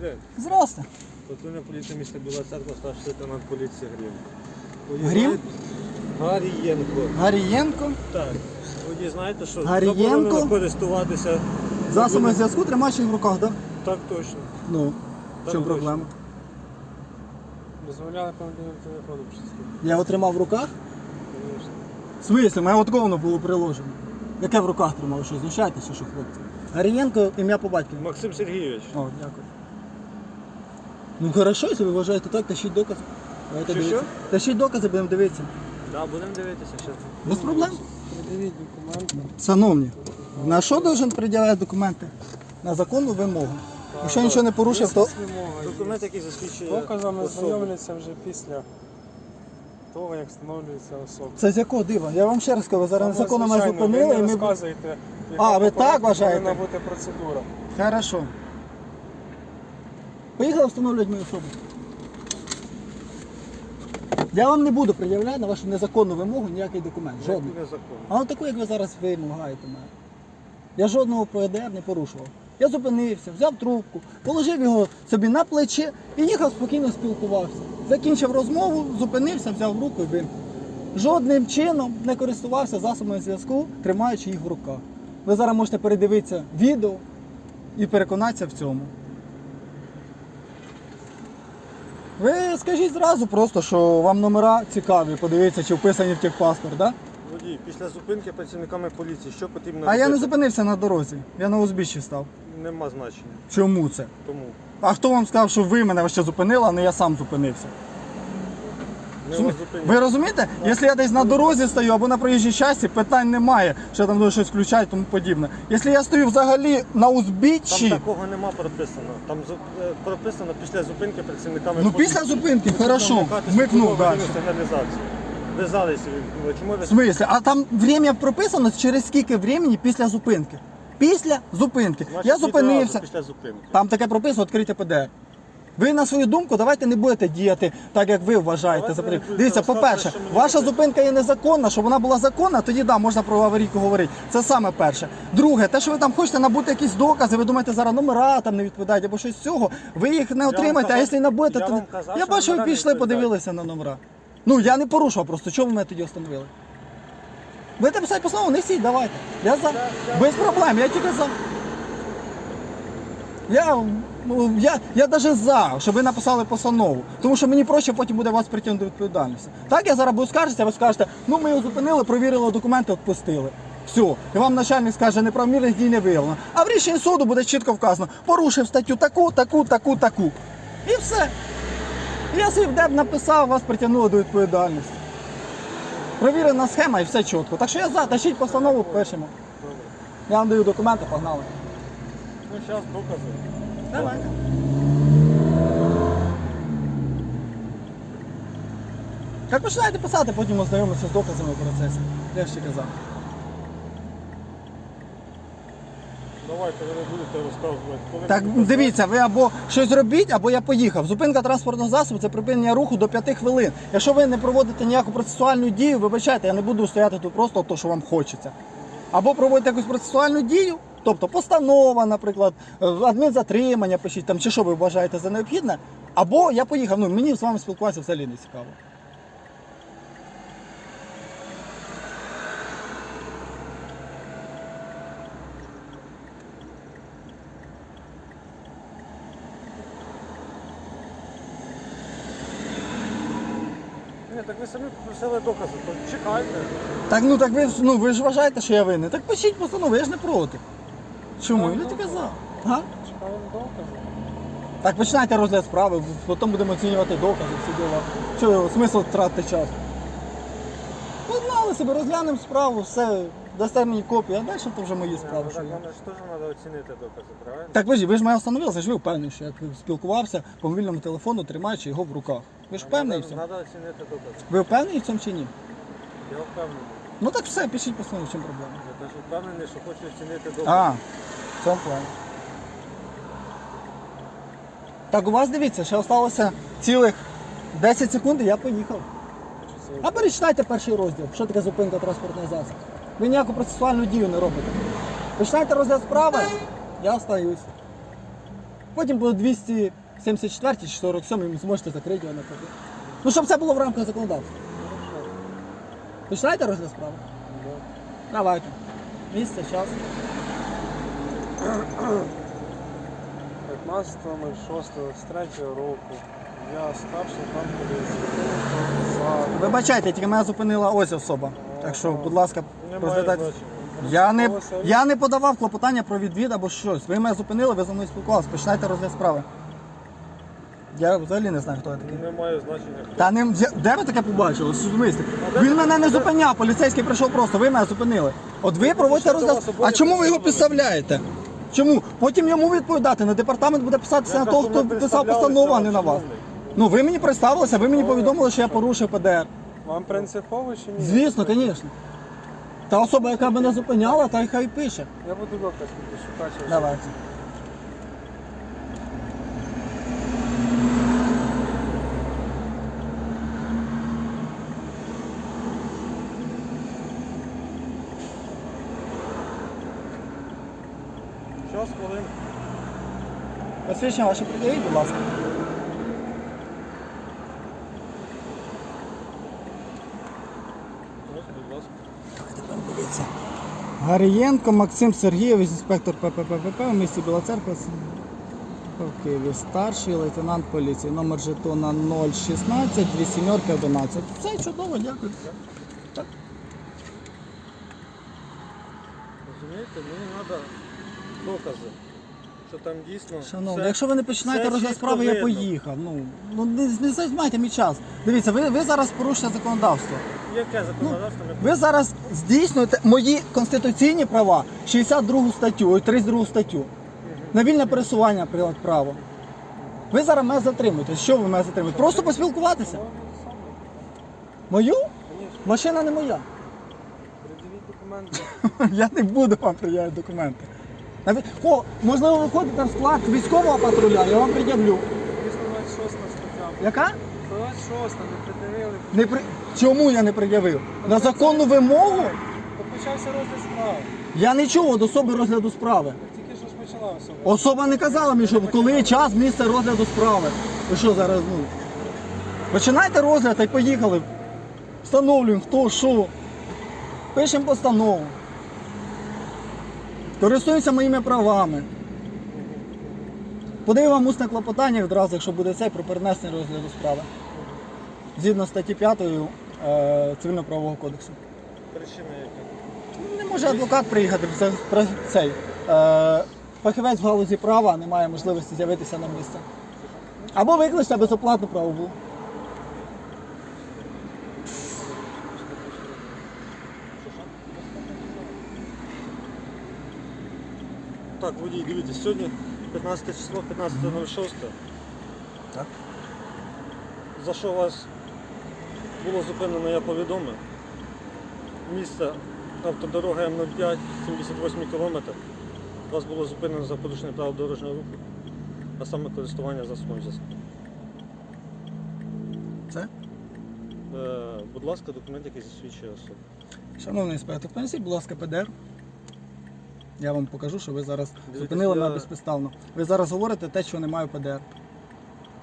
день. Здрасте. Патрульна поліція міста Біла Церква, старший лейтенант поліції Грім. Грім? Гарієнко. Гарієнко. Так. Водій знаєте, що Гарієнко? заборонено користуватися. Засоби зв'язку тримаючи в руках, так? Так точно. Ну, в чому точно. проблема? Дозволяли по мобільному телефону присутствувати. Я його тримав в руках? В смислі, мене от було приложено. Яке в руках тримав, що знущаєтеся, що хлопці? Гарієнко, ім'я по батькові. Максим Сергійович. О, дякую. Ну хорошо, якщо ви вважаєте так, тащіть докази. Давайте Що, дивитися. Тащіть докази, будемо дивитися. Так, будемо дивитися зараз. Без проблем. Придивіть документи. Шановні, на що должен пред'являти документи? На законну вимогу. Якщо нічого не порушив, то Документ, який засвідчує Доказами особу. знайомляться вже після того, як встановлюється особа. це з якого дива? Я вам ще раз кажу, зараз Саме незаконно звичайно, зупинили ви і не ми. розказуєте, А, ви так порядку вважаєте? Повинна бути процедура. Хорошо. Поїхали встановлювати мою особу. Я вам не буду пред'являти на вашу незаконну вимогу ніякий документ. Жодний. А от таку, як ви зараз вимагаєте мене. Я жодного ПДР не порушував. Я зупинився, взяв трубку, положив його собі на плече і їхав спокійно спілкувався. Закінчив розмову, зупинився, взяв руку і вимкнув. Жодним чином не користувався засобами зв'язку, тримаючи їх в руках. Ви зараз можете передивитися відео і переконатися в цьому. Ви скажіть зразу просто, що вам номера цікаві, подивіться, чи вписані в техпаспорт, так? Водій, після зупинки працівниками поліції, що потрібно А я не робити? зупинився на дорозі, я на узбіччі став. Нема значення. Чому це? Тому. А хто вам сказав, що ви мене ще зупинили, а не я сам зупинився? Ви розумієте? Якщо я десь на дорозі стою або на проїжджій часті, питань немає, що я там буду щось включати і тому подібне. Якщо я стою взагалі на Там узбіччі, такого нема прописано. Там зу- е, прописано після зупинки працівниками ну після зупинки, хорошо, вмикнув далі. Ви залися. Чому ви В смислі? А там время прописано через скільки времени після зупинки. Після зупинки. Значить, я відразу зупинився. Після зупинки. Там таке прописано, відкрите ПДР. Ви на свою думку давайте не будете діяти так, як ви вважаєте. За потрібне. Дивіться, по-перше, ваша зупинка є незаконна, щоб вона була законна, тоді да, можна про аварійку говорити. Це саме перше. Друге, те, що ви там хочете набути якісь докази, ви думаєте, зараз номера там не відповідають або щось з цього, ви їх не отримаєте, а якщо набудете, я то казав, я бачу, ви пішли, подивилися на номера. Ну я не порушував просто. Чого ви мене тоді встановили? Будете писати постанову, несіть, давайте. Я за. Без проблем, я тільки за. Я, я, я навіть за, щоб ви написали постанову. Тому що мені проще потім буде вас притягнути до відповідальності. Так я зараз буду скаржитися, ви скажете, ну ми його зупинили, провірили документи, відпустили. Все. І вам начальник скаже, неправомірних дій не виявлено. А в рішенні суду буде чітко вказано, порушив статтю таку, таку, таку, таку. І все. Я собі в ДЕБ написав, вас притягнули до відповідальності. Провірена схема і все чітко. Так що я за, тащіть постанову, пишемо. Я вам даю документи, погнали. Ну, зараз докази. Давайте. Як починаєте писати, потім ознайомитися з доказами процесу. Я ще казав. Давайте ви не будете розказувати. Коли Так дивіться, ви або щось робіть, або я поїхав. Зупинка транспортного засобу це припинення руху до 5 хвилин. Якщо ви не проводите ніяку процесуальну дію, вибачайте, я не буду стояти тут просто то, що вам хочеться. Або проводите якусь процесуальну дію, тобто постанова, наприклад, е, адмінзатримання, пишіть там, чи що ви вважаєте за необхідне, або я поїхав. Ну мені з вами спілкуватися взагалі не цікаво. Ні, так ви самі попросили докази, то чекайте. Так ну так ви ну ви ж вважаєте, що я винний. Так пишіть постанову, я ж не проти. Чому? Я тільки за. Га? Чекаємо докази. Так починайте розгляд справи, потім будемо оцінювати докази, всі діла. Що смисл тратити час? Погнали себе, розглянемо справу, все, дасте мені копію, а далі то вже мої справи. ну, що так є. вам ж теж треба оцінити докази, правильно? Так ви ж ви ж мене встановили, ж ви впевнені, що я спілкувався по мобільному телефону, тримаючи його в руках. Ви ж впевнені в цьому? Треба оцінити докази. Ви впевнені в цьому чи ні? Я впевнений. Ну так все, пишіть постанову, в чому проблема. Я теж впевнений, що хочу оцінити докази. А, в цьому плані. Так у вас дивіться, ще залишилося цілих 10 секунд і я поїхав. А перечитайте перший розділ, що таке зупинка транспортного засобу. Ви ніяку процесуальну дію не робите. Починайте розгляд справи, я остаюсь. Потім буде 274 чи 47 і зможете закрити його на. Ну, щоб це було в рамках законодавства. Починаєте розгляд справи? Давайте. Місце, час. 15.06.23 року. Я старший там поліції. За... Вибачайте, тільки мене зупинила ось особа. Так що, будь ласка, Немає розглядайте. значення. Я не, я не подавав клопотання про відвід або щось. Ви мене зупинили, ви за мною спілкувалися. Починайте розгляд справи. Я взагалі не знаю, хто я такий. Немає значення. хто. Та не де ви таке побачили? Що в смислі? Він мене не зупиняв, поліцейський прийшов просто, ви мене зупинили. От ви проводите що розгляд. А чому ви його підставляєте? Чому? Потім йому відповідати. На департамент буде писатися на того, хто писав постанову, а не на вас. Ну ви мені представилися, ви мені повідомили, що я порушив ПДР. Вам принципово чи ні? Звісно, звісно. Та особа, яка мене зупиняла, та й хай пише. Я буду доказ буду шукати. Давайте. Час, хвилин. Посвідчення ваше пред'явіть, будь ласка. Гарієнко Максим Сергійович, інспектор ПППП в місті Біла Церква. В Києві старший лейтенант поліції. Номер жетона 016 2 11. Все чудово, дякую. Розумієте, мені треба докази, що там дійсно. Шановний, все- якщо ви не починаєте все розгляд чітко справи, я видно. поїхав. Ну, ну не, не займайте мій час. Дивіться, ви, ви зараз порушуєте законодавство. Яке законодавство не Ну, Ви зараз здійснюєте мої конституційні права, 62 статтю, ой, 32 статтю. На вільне пересування прилад право. Ви зараз мене затримуєте. Що ви мене затримуєте? Просто поспілкуватися. Мою? Машина не моя. Придивіть документи. Я не буду вам пред'являти документи. Навіть, о, можливо, ви входите в склад військового патруля, я вам пред'явлю. 226 стаття. Яка? 226 не придивили. Не при... Чому я не пред'явив? На законну вимогу Почався розгляд справи. я не чув від особи розгляду справи. Тільки що ж почалося. Особа не казала мені, що коли час, місце розгляду справи. Ви що зараз, ну? Починайте розгляд й поїхали. Встановлюємо, хто, що. Пишемо постанову. Користуємося моїми правами. Подаю вам усне клопотання відразу, якщо буде це, про перенесення розгляду справи. Згідно статті 5 е, Цивільно-правового кодексу. Причина яка? Не може адвокат приїхати це, цей. Е, фахівець в галузі права не має можливості з'явитися на місце. Або викличте безоплатну правову. Так, водій, дивіться, сьогодні 15 число, 15.06. Так. За що вас було зупинено, я повідомив. Місце автодорога М05, 78 км. Вас було зупинено за порушення правил дорожнього руху, а саме користування засобом зв'язку. Це? Е, будь ласка, документ, який засвідчує особу. Шановний інспектор, принесіть, будь ласка, ПДР. Я вам покажу, що ви зараз Дивіться, зупинили я- мене безпідставно. Ви зараз говорите те, що немає ПДР.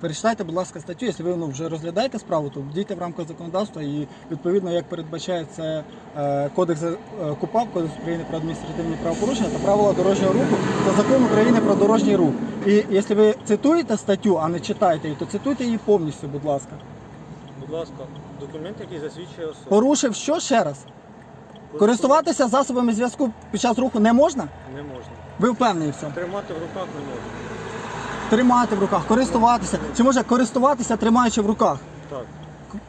Перечитайте, будь ласка, статтю, якщо ви ну, вже розглядаєте справу, то дійте в рамках законодавства і відповідно, як передбачає це е, кодекс е, КУПАП, Кодекс України про адміністративні правопорушення та правила дорожнього руху та закон України про дорожній рух. І якщо ви цитуєте статтю, а не читаєте її, то цитуйте її повністю, будь ласка. Будь ласка, документ, який засвідчує особу. Порушив що ще раз? Користуватися засобами зв'язку під час руху не можна? Не можна. Ви впевнені в цьому? Тримати в руках не можна. Тримати в руках, користуватися. Чи може користуватися, тримаючи в руках? Так.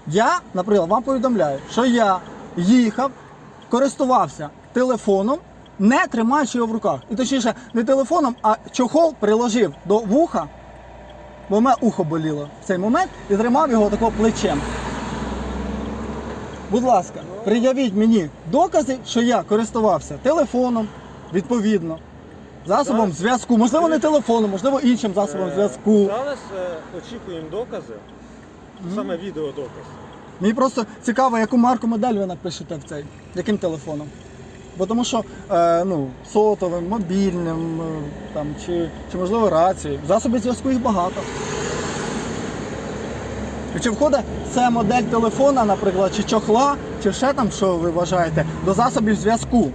Я, наприклад, вам повідомляю, що я їхав, користувався телефоном, не тримаючи його в руках. І точніше, не телефоном, а чохол приложив до вуха, бо в мене ухо боліло в цей момент і тримав його такого плечем. Будь ласка, пред'явіть мені докази, що я користувався телефоном, відповідно, засобом Зараз- зв'язку, можливо, не телефоном, можливо, іншим засобом Е, зв'язку. Зараз е, очікуємо докази, саме відеодоказ. Мені просто цікаво, яку марку модель ви напишете в цей, яким телефоном. Бо тому що е, ну, сотовим, мобільним, е, там, чи, чи можливо рації. Засобів зв'язку їх багато. Чи входить це модель телефона, наприклад, чи чохла, чи ще там, що ви вважаєте, до засобів зв'язку?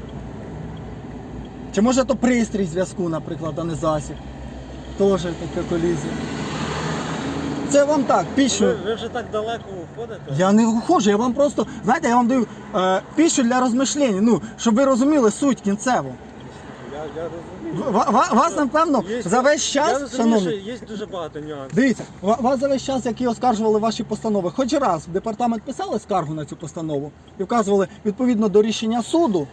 Чи може то пристрій зв'язку, наприклад, а не засіб? Теж така колізія. Це вам так, піщу. Ви, ви вже так далеко входите? Я не виходжу, я вам просто, знаєте, я вам даю е, піщу для розмишлення, ну, щоб ви розуміли суть кінцеву. Я, я розумію. Ва- вас, напевно, Є- за весь я час, розумію, шановні, є дуже багато нюансів. Дивіться, ва- вас за весь час, які оскаржували ваші постанови, хоч раз в департамент писали скаргу на цю постанову і вказували відповідно до рішення суду,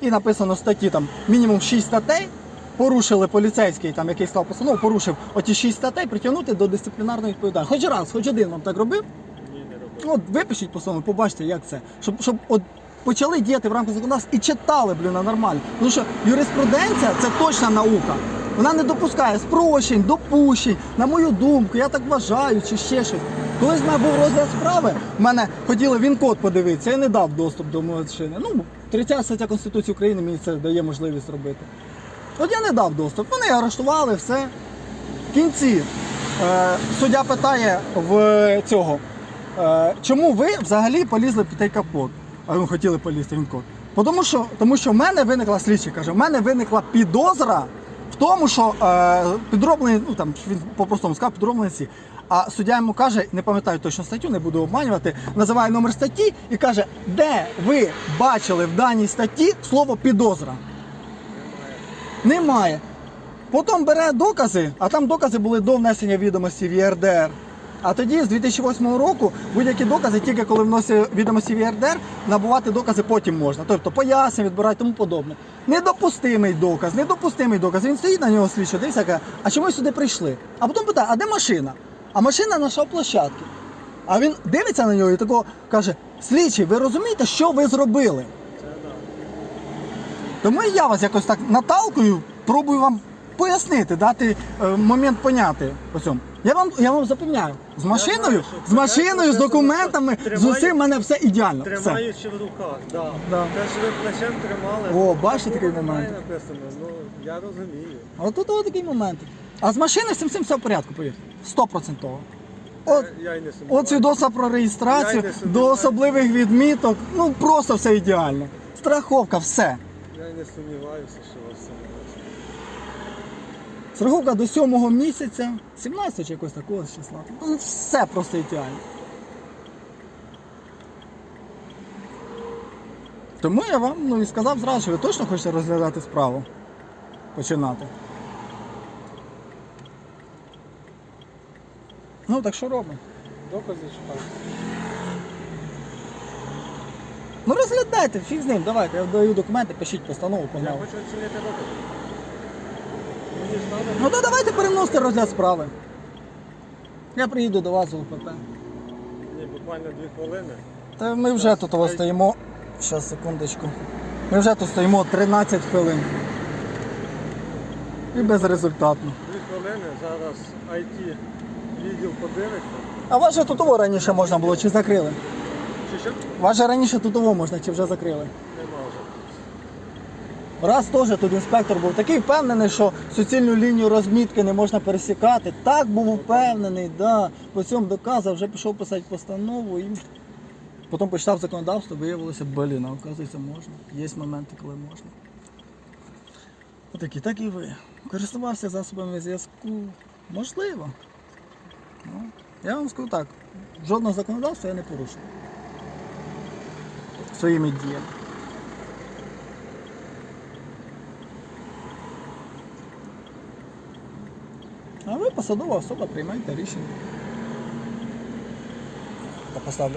і написано в статті там мінімум 6 статей. Порушили поліцейський, там який став постанову, порушив оті 6 статей, притягнути до дисциплінарної відповідальності. Хоч раз, хоч один вам так робив. Ні, не робив. От випишіть постанову, побачите, як це. Щоб, щоб от почали діяти в рамках законодавства і читали, блін, нормально. Тому що юриспруденція це точна наука. Вона не допускає спрощень, допущень, на мою думку, я так вважаю, чи ще щось. Колись в мене був розгляд справи, в мене хотіли він-код подивитися, я не дав доступ до машини. Ну, 30 стаття Конституції України мені це дає можливість робити. От я не дав доступ. Вони арештували, все. В кінці е, суддя питає в цього. Е, чому ви взагалі полізли під той капот? А ви хотіли полізти він код. Тому що, тому що в мене виникла слідчий каже, в мене виникла підозра в тому, що е, підроблені, ну там він по-простому сказав, підроблені ці. А суддя йому каже, не пам'ятаю точно статтю, не буду обманювати, називає номер статті і каже, де ви бачили в даній статті слово підозра? Немає. Потім бере докази, а там докази були до внесення відомості в ЄРДР. А тоді, з 2008 року, будь-які докази, тільки коли вносять відомості в ЄРДР, набувати докази потім можна. Тобто пояснення відбирати тому подобне. Недопустимий доказ, недопустимий доказ. Він стоїть на нього слідчо, дивиться, каже, а чому сюди прийшли? А потім питає, а де машина? А машина на площадки. А він дивиться на нього і такого каже: слідчий, ви розумієте, що ви зробили? Тому і я вас якось так наталкую, пробую вам пояснити, дати е, момент поняти по цьому. Я вам, я вам запевняю, з машиною, знаю, що з машиною, з це документами, з тримаю- усім в мене все ідеально. Все. Тримаючи в руках, да. Да. Те, що ви плечем тримали. О, бачите такий момент? немає написано, ну я розумію. А тут от такий момент. А з машиною з цим всім все в порядку, повірте. Стопроцентово. От, я, я й не от свідоцтва про реєстрацію, Я й не до особливих відміток, ну просто все ідеально. Страховка, все. Я й не сумніваюся, що у вас все буде. Страховка до сьомого місяця, 17 чи якось такого числа. Ну, все просто ідеально. Тому я вам ну, і сказав зразу, що ви точно хочете розглядати справу. Починати. Ну, так що робимо? Докази шукаю. Ну розглядайте, фіг з ним, давайте, я даю документи, пишіть постанову, Я хочу оцінити докази. Ну то давайте переносити розгляд справи. Я приїду до вас в ОПП. Ні, буквально дві хвилини. Та ми вже тут ось стоїмо. Щас, секундочку. Ми вже тут стоїмо 13 хвилин. І безрезультатно. Дві хвилини, зараз IT відділ подивиться. А ваше тутово раніше можна було чи закрили? Чи що? Ваше раніше тутово можна чи вже закрили? Нема вже. Раз теж тут інспектор був такий впевнений, що суцільну лінію розмітки не можна пересікати. Так був впевнений, да. по цьому доказав, вже пішов писати постанову і потім почитав законодавство, виявилося, блін, а оказується можна. Є моменти, коли можна. Отакі, так і ви. Користувався засобами зв'язку. Можливо. Ну, я вам скажу так, жодного законодавства я не порушив. Своїми діями. Посадова особа приймайте рішення.